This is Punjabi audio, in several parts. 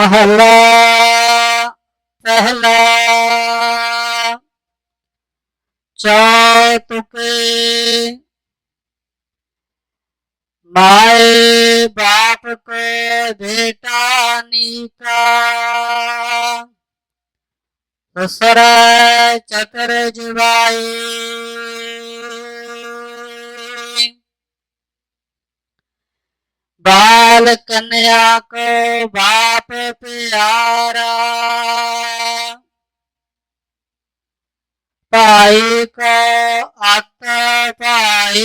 ਮਹੱਲਾ ਪਹਿਲਾ। ਚੌਤੁਕੇ ਮਾਏ ਬਾਪ ਕੋ ਬੇਟਾ ਨੀਤਾ ਸਸਰਾ ਚਤਰ ਜਵਾਈ। बाल कन्या को बाप प्यारा भाई को आत भाई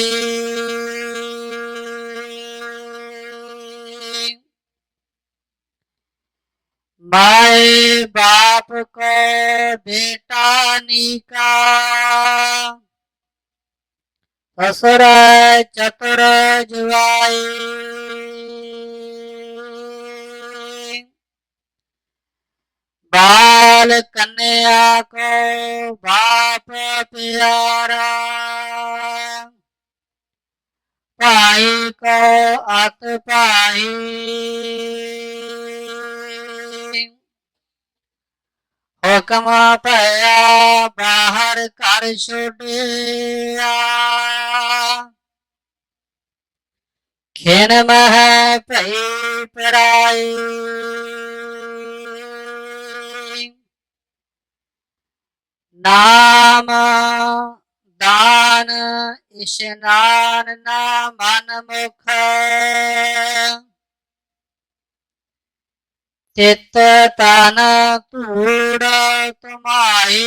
माए बाप को बेटा निका ससुर चतुर जुआई बाल कन्या को बाप प्यारा पाई को अत पाई हुक्म पया बाहर कर छुटिया खिन मह पई पराई। ਨਾਮ ਦਾਨ ਇਸ਼ਨਾਨ ਨਾ ਮਨ ਮੁਖ। ਚਿਤ ਤਨ ਧੂੜ ਤੁਮਾਈ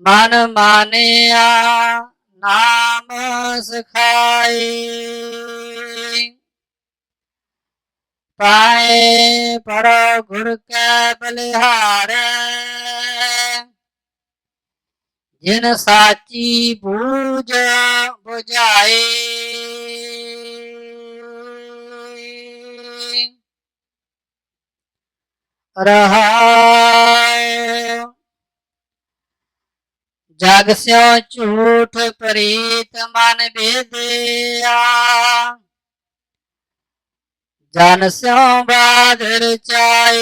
ਮਨ ਮਾਨਿਆ ਨਾਮ ਸਖਾਈ। ਪਾਏ ਪਰ ਗੁਰ ਕੈ ਬਲਿਹਾਰ। ਜਿਨ ਸਾਚੀ ਬੂਝ ਬੁਝਾਏ। ਰਹਾ ਜਗ ਸਿਓ ਝੂਠ ਪ੍ਰੀਤ ਮਨ ਬੇਦਿਆ ਜਨ ਸਿਓ ਬਾਦਰ ਚਾਈ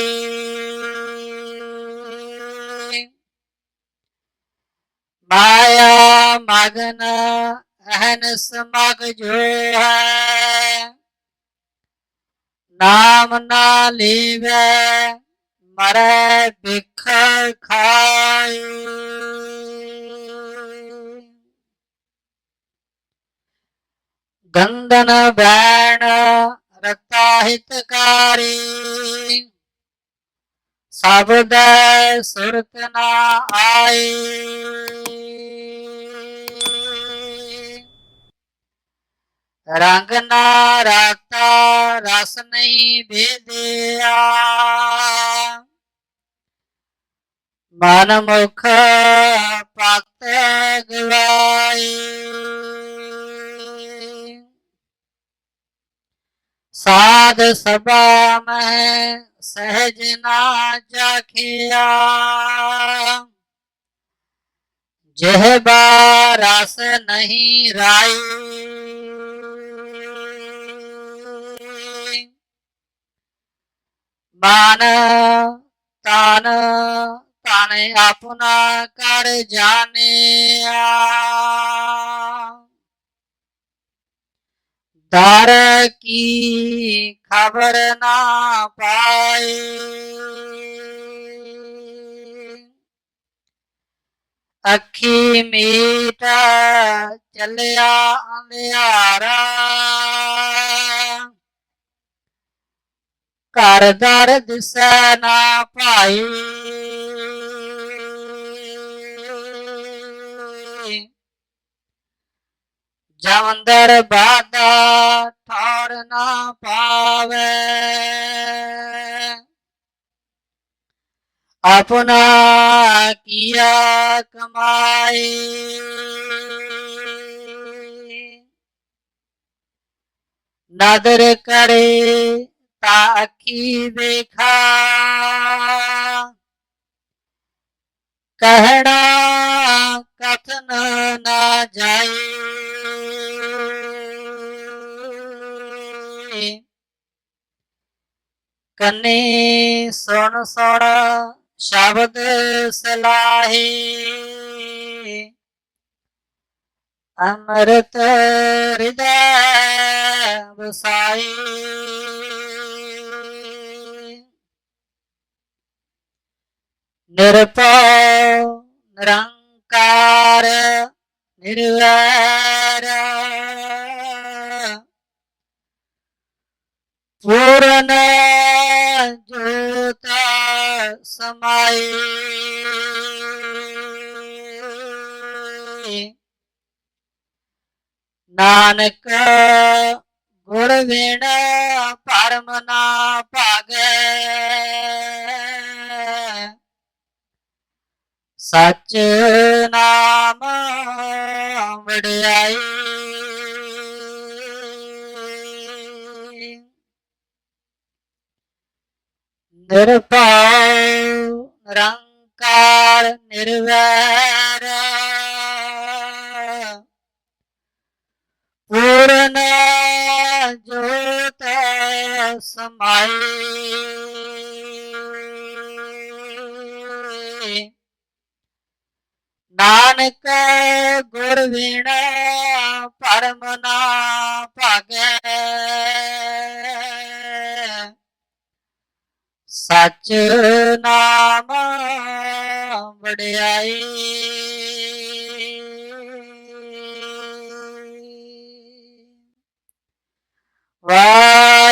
ਮਾਇਆ ਮਗਨ ਅਹਨਸ ਮਗ ਜੋ ਹੈ ਨਾਮ ਨਾ ਲੀਵੇ, ਮਰੈ ਬਿਖ ਖਾਈ। ਗੰਦਨ ਬੈਣ ਰਤਾ ਹਿਤਕਾਰੀ। ਸਬਦ ਸੁਰਤ ਨਾ ਆਏ ਰੰਗ ਨਾ ਰਾਤਾ, ਰਸ ਨਹੀਂ ਭੇਦਿਆ ਮਨ ਮੁਖ ਪਤ ਗਵਾਈ ਸਾਧ ਸਭਾ ਮੈਂ ਸਹਿਜ ਨਾ ਜਾਖਿਆ। ਜਿਹ ਬਾਰਸ ਨਹੀਂ ਰਾਈ, ਮਨ ਤਨ ਤਨ ਆਪਣਾ ਕਰ ਜਾਣਿਆ। ਦਰ ਕੀ ਖਬਰ ਨਾ ਪਾਏ? ਅੱਖੀ ਮੀਟ ਚੱਲਿਆ ਅੰਧਿਆਰਾ। ਘਰ ਦਰ ਦਿਸੈ ਨਾ ਭਾਈ ਜਵੰਦਰ ਬਾਦਾ ਠਾੜ ਨਾ ਪਾਵੇ। ਆਪਣਾ ਕੀਆ ਕਮਾਏ ਨਦਰ ਕਰੇ ਤਾਂ ਅੱਖੀ ਦੇਖਾ। ਕਹਿਣਾ ਕਥਨ ਨਾ ਜਾਏ। ਕੰਨੇ ਸੁਣ ਸੁਣ ਸ਼ਬਦ ਸਲਾਹੀ। ਅੰਮ੍ਰਿਤ ਹਿਰਦੈ ਵਸਾਈ। ਨਿਰਭਉ ਨਿਰੰਕਾਰ ਨਿਰਵੈਰ। ਪੂਰਨ ਸਮਾਈ ਨਾਨਕ ਗੁਰ ਵਿਣ ਪਰਮ ਨਾ ਭਾਗੈ ਸਚ ਨਾਮ ਵਡਿਆਈ ਨਿਰਭਉ ਸਮਾਈ। ਨਾਨਕ ਗੁਰ ਵਿਣ ਪਰਮ ਨਾ ਭਾਗੈ। ਸਚ ਨਾਮ ਵਡਿਆਈ।